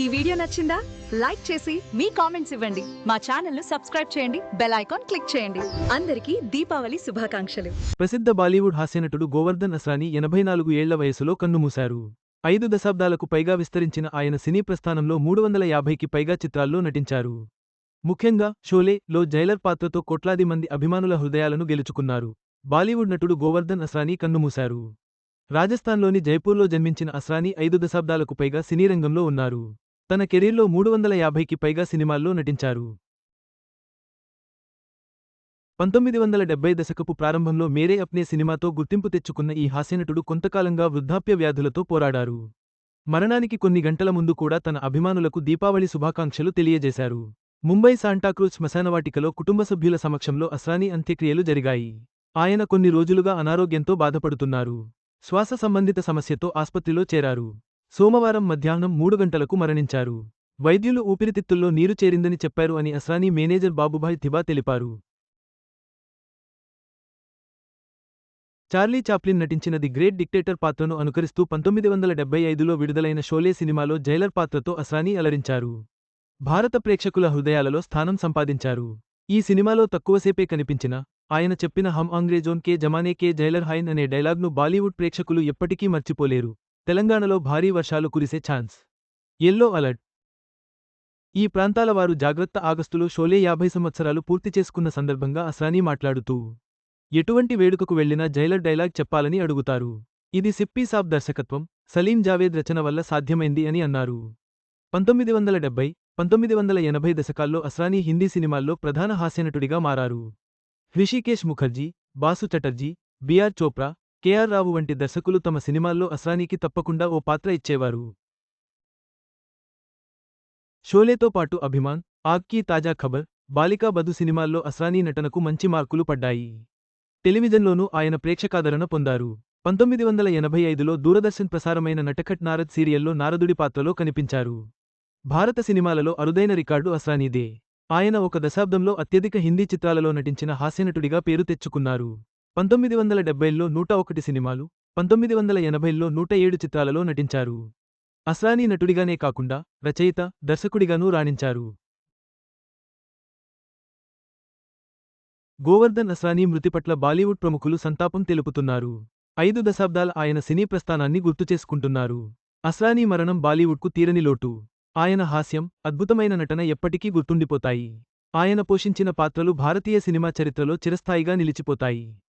ఈ వీడియో నచ్చిందా? లైక్ చేసి మీ కామెంట్స్ ఇవ్వండి. మా ఛానల్ను సబ్స్క్రైబ్ చేయండి. బెల్ ఐకాన్ క్లిక్ చేయండి. అందరికీ దీపావళి శుభాకాంక్షలు. ప్రసిద్ధ బాలీవుడ్ హాస్యనటుడు గోవర్ధన్ అస్రాని ఎనభై నాలుగు ఏళ్ళ వయసులో కన్నుమూశారు. ఐదు దశాబ్దాలకు పైగా విస్తరించిన ఆయన సినీ ప్రస్థానంలో మూడు వందల యాభైకి పైగా చిత్రాల్లో నటించారు. ముఖ్యంగా షోలే లో జైలర్ పాత్రతో కోట్లాది మంది అభిమానుల హృదయాలను గెలుచుకున్నారు. బాలీవుడ్ నటుడు గోవర్ధన్ అస్రానీ కన్నుమూశారు. రాజస్థాన్లోని జైపూర్లో జన్మించిన అస్రానీ ఐదు దశాబ్దాలకు పైగా సినీ రంగంలో ఉన్నారు. తన కెరీర్లో మూడు వందల యాభైకి పైగా సినిమాల్లో నటించారు. పంతొమ్మిది వందల డెబ్బై దశకపు ప్రారంభంలో మేరే అప్నే సినిమాతో గుర్తింపు తెచ్చుకున్న ఈ హాస్యనటుడు కొంతకాలంగా వృద్ధాప్య వ్యాధులతో పోరాడారు. మరణానికి కొన్ని గంటల ముందు కూడా తన అభిమానులకు దీపావళి శుభాకాంక్షలు తెలియజేశారు. ముంబై శాంటాక్రూజ్ శ్మశానవాటికలో కుటుంబ సభ్యుల సమక్షంలో అస్రానీ అంత్యక్రియలు జరిగాయి. ఆయన కొన్ని రోజులుగా అనారోగ్యంతో బాధపడుతున్నారు. శ్వాస సంబంధిత సమస్యతో ఆస్పత్రిలో చేరారు. సోమవారం మధ్యాహ్నం మూడు గంటలకు మరణించారు. వైద్యులు ఊపిరితిత్తుల్లో నీరు చేరిందని చెప్పారు అని అస్రానీ మేనేజర్ బాబుభాయ్ థిబా తెలిపారు. చార్లీ చాప్లిన్ నటించిన ది గ్రేట్ డిక్టేటర్ పాత్రను అనుకరిస్తూ పంతొమ్మిది వందల డెబ్బై ఐదులో విడుదలైన షోలే సినిమాలో జైలర్ పాత్రతో అస్రానీ అలరించారు. భారత ప్రేక్షకుల హృదయాలలో స్థానం సంపాదించారు. ఈ సినిమాలో తక్కువసేపే కనిపించిన ఆయన చెప్పిన హమ్ అంగ్రేజోన్ కే జమానే కే జైలర్ హైన్ అనే డైలాగ్ను బాలీవుడ్ ప్రేక్షకులు ఎప్పటికీ మర్చిపోలేరు. తెలంగాణలో భారీ వర్షాలు కురిసే ఛాన్స్. Yellow alert. ఈ ప్రాంతాల వారు జాగ్రత్త ఆగస్టులో షోలే యాభై సంవత్సరాలు పూర్తి చేసుకున్న సందర్భంగా అస్రానీ మాట్లాడుతూ ఎటువంటి వేడుకకు వెళ్ళినా జైలర్ డైలాగ్ చెప్పాలని అడుగుతారు. ఇది సిప్పీ సాబ్ దర్శకత్వం సలీం జావేద్ రచన వల్ల సాధ్యమైంది అని అన్నారు. పంతొమ్మిది వందల డెబ్బై పంతొమ్మిది వందల ఎనభై దశకాల్లో అస్రానీ హిందీ సినిమాల్లో ప్రధాన హాస్యనటుడిగా మారారు. హృషికేష్ ముఖర్జీ బాసు చటర్జీ బిఆర్ చోప్రా కెఆర్ రావు వంటి దర్శకులు తమ సినిమాల్లో అస్రానీకి తప్పకుండా ఓ పాత్ర ఇచ్చేవారు. షోలేతో పాటు అభిమాన్ ఆగ్కీ తాజా ఖబర్ బాలికా బధు సినిమాల్లో అస్రానీ నటనకు మంచి మార్కులు పడ్డాయి. టెలివిజన్లోనూ ఆయన ప్రేక్షకాదరణ పొందారు. పంతొమ్మిది వందల ఎనభై ఐదులో దూరదర్శన్ ప్రసారమైన నటఖట్ నారద్ సీరియల్లో నారదుడి పాత్రలో కనిపించారు. భారత సినిమాలలో అరుదైన రికార్డు అస్రానీదే. ఆయన ఒక దశాబ్దంలో అత్యధిక హిందీ చిత్రాలలో నటించిన హాస్యనటుడిగా పేరు తెచ్చుకున్నారు. పంతొమ్మిది వందల డెబ్బైల్లో నూట ఒకటి సినిమాలు పంతొమ్మిది వందల ఎనభైల్లో నూట ఏడు చిత్రాలలో నటించారు. అస్రానీ నటుడిగానే కాకుండా రచయిత దర్శకుడిగానూ రాణించారు. గోవర్ధన్ అస్రానీ మృతి పట్ల బాలీవుడ్ ప్రముఖులు సంతాపం తెలుపుతున్నారు. ఐదు దశాబ్దాల ఆయన సినీ ప్రస్థానాన్ని గుర్తుచేసుకుంటున్నారు అస్రానీ మరణం బాలీవుడ్కు తీరని లోటు. ఆయన హాస్యం అద్భుతమైన నటన ఎప్పటికీ గుర్తుండిపోతాయి. ఆయన పోషించిన పాత్రలు భారతీయ సినిమా చరిత్రలో చిరస్థాయిగా నిలిచిపోతాయి.